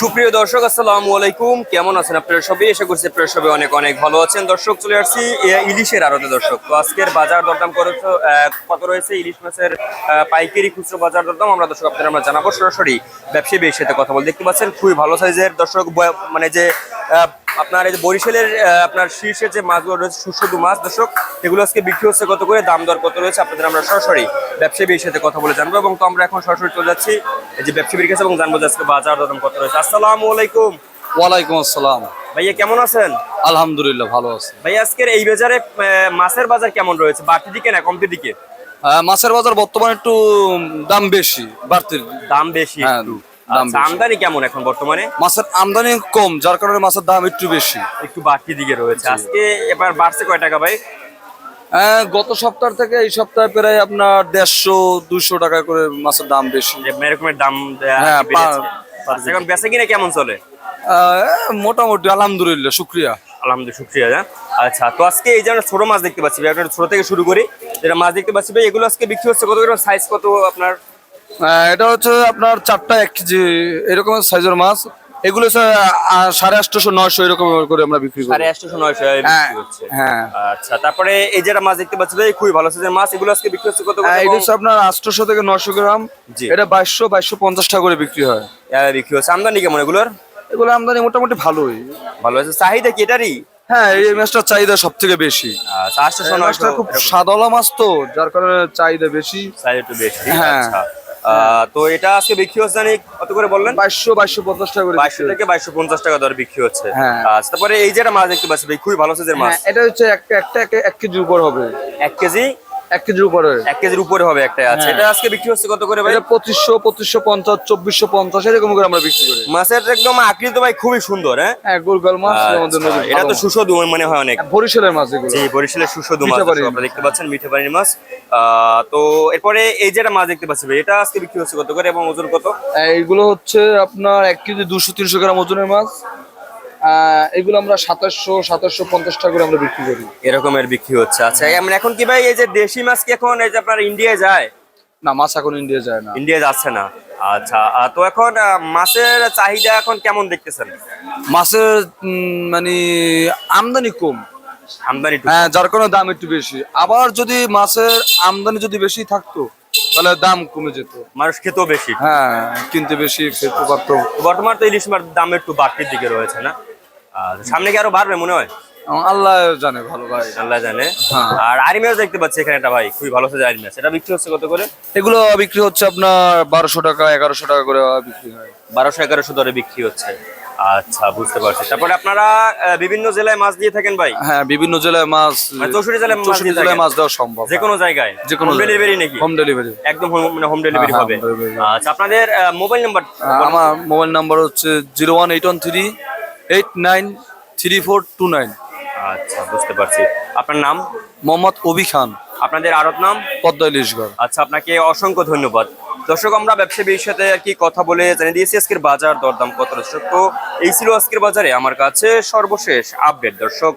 সুপ্রিয় দর্শক, আসসালামু আলাইকুম। কেমন আছেন আপনারা সবাই? এসে করছে আপনারা সবাই অনেক অনেক ভালো আছেন। দর্শক, চলে আসছি ইলিশের আড়তে দর্শক। তো আজকের বাজার দরদাম কত রয়েছে? ইলিশ মাছের পাইকারি খুচরো বাজার দরদাম আমরা দর্শক আপনারা আমরা জানাব সরাসরি। ব্যবসায়ী সাথে কথা বল দেখতে পাচ্ছেন, খুবই ভালো সাইজের দর্শক মানে যে আপনার এই যে বরিশালের আপনার শীর্ষে যে মাছগুলো রয়েছে সুস্বাদু মাছ দর্শক এগুলো আজকে বিক্রি হচ্ছে কত করে দাম দর কত রয়েছে আপনাদের আমরা সরাসরি ব্যবসায়ী বেশ সাথে কথা বলে জানব এবং তো আমরা এখন সরাসরি চলে যাচ্ছি এই যে ব্যবসায়ীর কাছে এবং জানব যে আজকে বাজার দরদাম কত রয়েছে। আসসালামু আলাইকুম। ওয়ালাইকুম আসসালাম। ভাইয়া কেমন আছেন? আলহামদুলিল্লাহ ভালো আছে। ভাই আজকের এই বাজারে মাছের বাজার কেমন রয়েছে? বাড়তি দিকে না কমতি দিকে? মাছের বাজার বর্তমানে একটু দাম বেশি বাড়তির। দাম বেশি হ্যাঁ, দাম আচ্ছা, আমদানি কেমন এখন বর্তমানে? মাছের আমদানি কম যার কারণে মাছের দাম একটু বেশি। একটু বাড়তি দিকে রয়েছে। আজকে এবার বাড়ছে কয় টাকা ভাই? আহ, গত সপ্তাহ থেকে এই সপ্তাহে প্রায় আপনার দেড়শো দুশো টাকা করে মাছের দাম বেশি। এরকমের দাম হ্যাঁ। আচ্ছা, এখন বেচা কিনা কেমন চলে? আহ, মোটামুটি আলহামদুলিল্লাহ শুক্রিয়া। আলহামদুলিল্লাহ শুক্রিয়া হ্যাঁ। আচ্ছা তো আজকে এই যে আমরা ছোট মাছ দেখতে পাচ্ছি ভাই, আপনার ছোট থেকে শুরু করি। যেটা মাছ দেখতে পাচ্ছি ভাই এগুলো আজকে বিক্রি হচ্ছে কত সাইজ কত আপনার? এটা হচ্ছে আপনার চারটা এক কেজি এরকম সাইজের মাছ। এগুলো সাড়ে আটশোশো নয়শো এরকম করে আমরা বিক্রি করি। সাড়ে আটশো নয়শো হ্যাঁ, হ্যাঁ। আচ্ছা তারপরে এই যেটা মাছ দেখতে পাচ্ছি খুবই ভালো সাইজের মাছ। এগুলো আজকে বিক্রি হচ্ছে কত হ্যাঁ, এটা হচ্ছে আপনার আটশোশো থেকে নয়শো গ্রাম। এটা বাইশশো বাইশশো পঞ্চাশ টাকা করে বিক্রি হয়। হ্যাঁ, বিক্রি হচ্ছে। আমদানি কেমন এগুলোর? এগুলো আমদানি মোটামুটি ভালোই। ভালো আছে। চাহিদা কি এটারই? হ্যাঁ এই মাছটার চাহিদা সব থেকে বেশি। আচ্ছা মাছটা খুব সাদলা মাছ তো যার কারণে চাহিদা বেশি। একটু বেশি। হ্যাঁ। আহ, তো এটা আজকে বিক্রি হচ্ছে জানি কত করে বললেন? বাইশশো বাইশশো পঞ্চাশ টাকা করে বাইশশো থেকে বাইশশো পঞ্চাশ টাকা দর বিক্রি হচ্ছে। হ্যাঁ। আচ্ছা তারপরে এই যে একটা মাছ দেখতে পাচ্ছি ভাই খুবই ভালো সাইজের মাছ হ্যাঁ এটা হচ্ছে একটা একটা এক- এক কেজির উপর হবে। এক কেজি? এক কেজির উপরে। এক কেজির উপরে হবে একটা আচ্ছা। হ্যাঁ। এটা আজকে বিক্রি হচ্ছে কত করে ভাই? পঁচিশশো পঁচিশশো পঞ্চাশ চব্বিশশো পঞ্চাশ এরকম করে আমরা বিক্রি করি। মাছের একদম আকৃতি ভাই খুবই সুন্দর হ্যাঁ? হ্যাঁ গোলগাল মাছ আচ্ছা, এটা তো। সুস্বাদু মনে হয় অনেক। হ্যাঁ, বরিশালের মাছ এগুলো। জি বরিশালের সুস্বাদু মাছ আপনারা দেখতে পাচ্ছেন মিঠে পানির মাছ। আহ, তো এরপরে এই যেটা মাছ দেখতে পাচ্ছি ভাই এটা আজকে বিক্রি হচ্ছে কত করে এবং ওজন কত? এইগুলো হচ্ছে আপনার এক কেজি দুশো তিনশো গ্রাম ওজনের মাছ। এগুলো আমরা সাতাশশো সাতাশশো পঞ্চাশ টাকা করে আমরা বিক্রি করি। এরকমের বিক্রি হচ্ছে। আচ্ছা এমন এখন কি ভাই এই যে দেশি মাছ কি এখন এই যে আপনার ইন্ডিয়ায় যায়? না মাছ এখন ইন্ডিয়া যায় না। ইন্ডিয়া যাচ্ছে না। আচ্ছা তো এখন মাছের চাহিদা এখন কেমন দেখতেছেন? মাছের মানে আমদানি কম। আমদানি হ্যাঁ যার কারণে দাম একটু বেশি। আবার যদি মাছের আমদানি যদি বেশি থাকতো তাহলে দাম কমে যেত। মানুষ খেতেও বেশি। হ্যাঁ কিনতে বেশি খেতে পারতো। বর্তমান তো ইলিশ মাছ দাম একটু বাড়তির দিকে রয়েছে না? সামনে কি আরও বাড়বে মনে হয়? আল্লাহ জানে ভালো ভাই। আল্লাহ জানে। হ্যাঁ। আর দেখতে পাচ্ছি এখানে একটা ভাই খুবই ভালো সাইজ এটা বিক্রি হচ্ছে কত করে? এগুলো বিক্রি হচ্ছে আপনার বারোশো টাকা এগারোশো টাকা করে বিক্রি হয়। বারোশো এগারোশো দরে বিক্রি হচ্ছে। আচ্ছা বুঝতে পারছি। তারপরে আপনারা বিভিন্ন জেলায় মাছ দিয়ে থাকেন ভাই? হ্যাঁ বিভিন্ন জেলায় মাছ মানে চৌষট্টি জেলায় মাছ জেলায় মাছ দেওয়া সম্ভব। যে কোনো জায়গায়? যে কোনো ডেলিভারি নাকি? হোম ডেলিভারি একদম মানে হোম ডেলিভারি হ্যাঁ, হবে। আচ্ছা আপনাদের মোবাইল নাম্বার আমার মোবাইল নাম্বার হচ্ছে zero one eight one three eight nine three four two nine আচ্ছা বুঝতে পারছি। আপনার নাম? মোহাম্মদ অবি খান। আপনাদের আরত নাম? পদ্মা আচ্ছা আপনাকে অসংখ্য ধন্যবাদ। দর্শক আমরা ব্যবসায়ীর সাথে আর কি কথা বলে জানিয়ে দিয়েছি আজকের বাজার দরদাম কত দর্শক তো এই ছিল আজকের বাজারে। আমার কাছে সর্বশেষ আপডেট দর্শক।